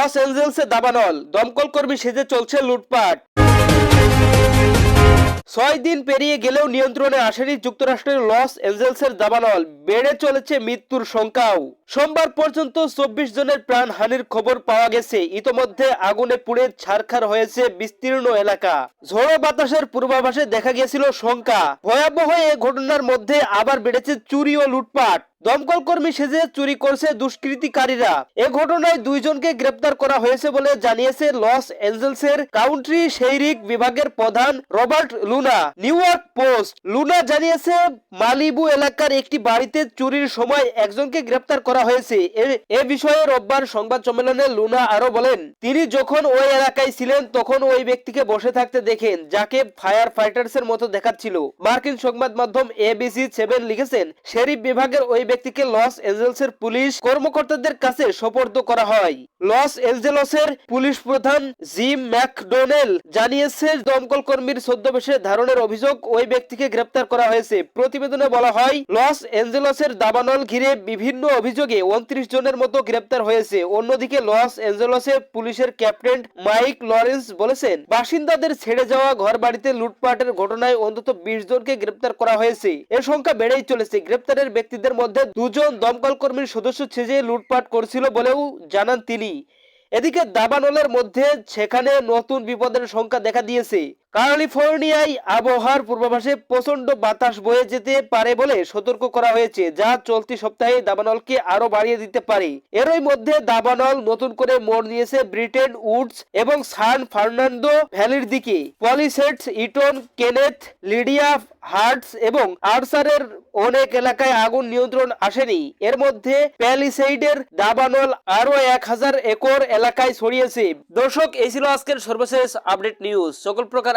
Loss এঞ্জেলসে দাবানল। দমকল কর্মী সেজে চলছে লুটপাট। ছয় দিন পেরিয়ে গেলেও নিয়ন্ত্রণে আসেনি যুক্তরাষ্ট্রের লস এঞ্জেলসের দাবানল। বেড়ে চলেছে মৃত্যুর সংখ্যাও। সোমবার পর্যন্ত চব্বিশ জনের প্রাণহানির খবর পাওয়া গেছে। ইতোমধ্যে আগুনে পুড়ে ছারখার হয়েছে বিস্তীর্ণ এলাকা। ঝোড়ো বাতাসের পূর্বাভাসে দেখা গিয়েছিল শঙ্কা। ভয়াবহ এ ঘটনার মধ্যে আবার বেড়েছে চুরি ও লুটপাট। দমকল কর্মী সেজে চুরি করছে দুষ্কৃতিকারীরা। এ ঘটনায় দুইজনকে গ্রেপ্তার করা হয়েছে বলে জানিয়েছে লস এঞ্জেলসের কাউন্ট্রি সেইরিক বিভাগের প্রধান Robert Luna. New York Post, Luna জানিয়েছে, মালিবু এলাকার একটি বাড়িতে চুরির সময় একজনকে গ্রেপ্তার করা হয়েছে। এ বিষয়ে রোববার সংবাদ সম্মেলনে লুনা আরও বলেন, তিনি যখন ওই এলাকায় ছিলেন, তখন ওই ব্যক্তিকে বসে থাকতে দেখেন, যাকে ফায়ার ফাইটার্স এর মতো দেখাচ্ছিল। মার্কিন সংবাদ মাধ্যম এবিসি সেভেন লিখেছেন, শেরিফ বিভাগের ওই ব্যক্তিকে লস এঞ্জেলসের পুলিশ কর্মকর্তাদের কাছে সোপর্দ করা হয়। লস এঞ্জেলসের পুলিশ প্রধান জিম ম্যাকডোনেল জানিয়েছে, দমকল কর্মীর ছদ্মবেশে ধারণের অভিযোগ ওই ব্যক্তিকে গ্রেপ্তার করা হয়েছে। প্রতিবেদনে বলা হয়, লস এঞ্জেলসের দাবানল ঘিরে বিভিন্ন অভিযোগে উনত্রিশ জনের মতো গ্রেপ্তার হয়েছে। অন্যদিকে, লস এঞ্জেলসে পুলিশের ক্যাপ্টেন মাইক লরেন্স বলেছেন, বাসিন্দাদের ছেড়ে যাওয়া ঘর বাড়িতে লুটপাটের ঘটনায় অন্তত বিশ জনকে গ্রেপ্তার করা হয়েছে। এর সংখ্যা বেড়েই চলেছে। গ্রেপ্তারের ব্যক্তিদের মধ্যে দুজন দমকল কর্মীর সদস্য ছেজে লুটপাট করছিল বলেও জানান তিনি। এদিকে দাবানলের মধ্যে সেখানে নতুন বিপদের সংখ্যা দেখা দিয়েছে। ক্যালিফোর্নিয়ায় আবহাওয়ার পূর্বাভাসে প্রচণ্ড বাতাস বয়ে যেতে পারে বলে সতর্ক করা হয়েছে, যা চলতি সপ্তাহে দাবানলকে আরও বাড়িয়ে দিতে পারে। এরই মধ্যে দাবানল নতুন করে মোড় নিয়েছে ব্রিটেন উডস এবং সান ফার্নান্দো ভ্যালির দিকে। পলিসেটস, ইটন, কেনেথ, লিডিয়া, হার্টস এবং আর্সারের অনেক এলাকায় আগুন নিয়ন্ত্রণ আসেনি। এর মধ্যে প্যালিসেইডের দাবানল আরও এক হাজার একর এলাকায় ছড়িয়েছে। দর্শক, এই ছিল আজকের সর্বশেষ আপডেট নিউজ। সকল প্রকার